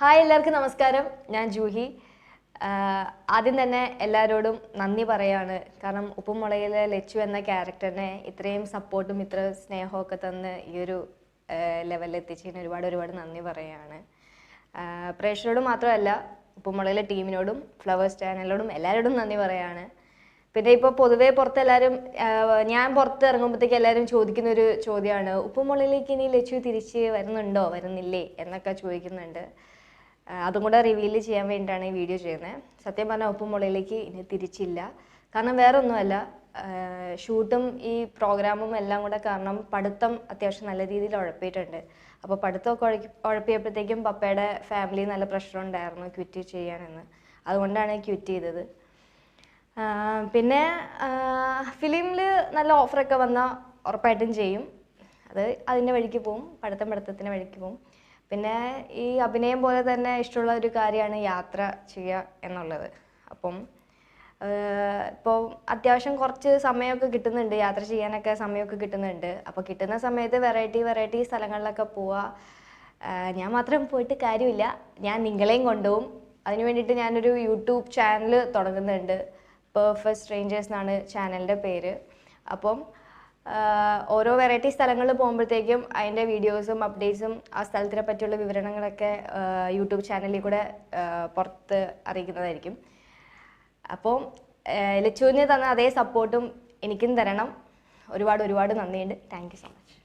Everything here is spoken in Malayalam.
ഹായ് എല്ലാവർക്കും നമസ്കാരം. ഞാൻ ജൂഹി. ആദ്യം തന്നെ എല്ലാവരോടും നന്ദി പറയാണ്. കാരണം ഉപ്പുമുളയിലെ ലച്ചു എന്ന ക്യാരക്ടറിനെ ഇത്രയും സപ്പോർട്ടും ഇത്ര സ്നേഹമൊക്കെ തന്ന് ഈ ഒരു ലെവലിൽ എത്തിച്ചതിന് ഒരുപാട് ഒരുപാട് നന്ദി പറയാണ്. പ്രേക്ഷകരോട് മാത്രമല്ല ഉപ്പുമുളയിലെ ടീമിനോടും ഫ്ലവേഴ്സ് ചാനലിനോടും എല്ലാവരോടും നന്ദി പറയാണ്. പിന്നെ ഇപ്പോൾ പൊതുവേ പുറത്ത് എല്ലാവരും ഞാൻ പുറത്ത് ഇറങ്ങുമ്പോഴത്തേക്ക് എല്ലാവരും ചോദിക്കുന്ന ഒരു ചോദ്യമാണ് ഉപ്പുമുളയിലേക്ക് ഇനി ലച്ചു തിരിച്ച് വരുന്നുണ്ടോ? വരുന്നില്ലേ? എന്നൊക്കെ ചോദിക്കുന്നുണ്ട്. അതും കൂടെ റിവീൽ ചെയ്യാൻ വേണ്ടിയിട്ടാണ് ഈ വീഡിയോ ചെയ്യുന്നത് സത്യം പറഞ്ഞാൽ ഉപ്പുമുളയിലേക്ക് ഇനി തിരിച്ചില്ല. കാരണം വേറെ ഒന്നുമല്ല ഷൂട്ടും ഈ പ്രോഗ്രാമും എല്ലാം കൂടെ കാരണം പഠിത്തം അത്യാവശ്യം നല്ല രീതിയിൽ ഉഴപ്പിയിട്ടുണ്ട്. അപ്പോൾ പഠിത്തമൊക്കെ ഉഴക്കി ഉഴപ്പിയപ്പോഴത്തേക്കും പപ്പയുടെ ഫാമിലി നല്ല പ്രഷർ ഉണ്ടായിരുന്നു ക്വിറ്റ് ചെയ്യാനെന്ന്. അതുകൊണ്ടാണ് ക്വിറ്റ് ചെയ്തത്. പിന്നെ ഫിലിമിൽ നല്ല ഓഫറൊക്കെ വന്നാൽ ഉറപ്പായിട്ടും ചെയ്യും. അത് അതിന്റെ വഴിക്ക് പോവും പഠിത്തം പഠിത്തത്തിന്റെ വഴിക്ക് പോവും. പിന്നെ ഈ അഭിനയം പോലെ തന്നെ ഇഷ്ടമുള്ള ഒരു കാര്യമാണ് യാത്ര ചെയ്യുക എന്നുള്ളത്. അപ്പം ഇപ്പോൾ അത്യാവശ്യം കുറച്ച് സമയമൊക്കെ കിട്ടുന്നുണ്ട്. യാത്ര ചെയ്യാനൊക്കെ സമയമൊക്കെ കിട്ടുന്നുണ്ട്. അപ്പോൾ കിട്ടുന്ന സമയത്ത് വെറൈറ്റി വെറൈറ്റി സ്ഥലങ്ങളിലൊക്കെ പോവുക. ഞാൻ മാത്രം പോയിട്ട് കാര്യമില്ല. ഞാൻ നിങ്ങളെയും കൊണ്ടുപോകും. അതിന് വേണ്ടിയിട്ട് ഞാനൊരു യൂട്യൂബ് ചാനൽ തുടങ്ങുന്നുണ്ട്. പെർഫെക്റ്റ് സ്ട്രേഞ്ചേഴ്സ് എന്നാണ് ചാനലിന്റെ പേര്. അപ്പം ഓരോ വെറൈറ്റി സ്ഥലങ്ങളിൽ പോകുമ്പോഴത്തേക്കും അതിന്റെ വീഡിയോസും അപ്ഡേറ്റ്സും ആ സ്ഥലത്തിനെ പറ്റിയുള്ള വിവരണങ്ങളൊക്കെ യൂട്യൂബ് ചാനലിൽ കൂടെ പുറത്ത് അറിയിക്കുന്നതായിരിക്കും. അപ്പോൾ ലച്ചുവിന് തന്ന അതേ സപ്പോർട്ടും എനിക്കും തരണം. ഒരുപാട് ഒരുപാട് നന്ദിയുണ്ട്. Thank so much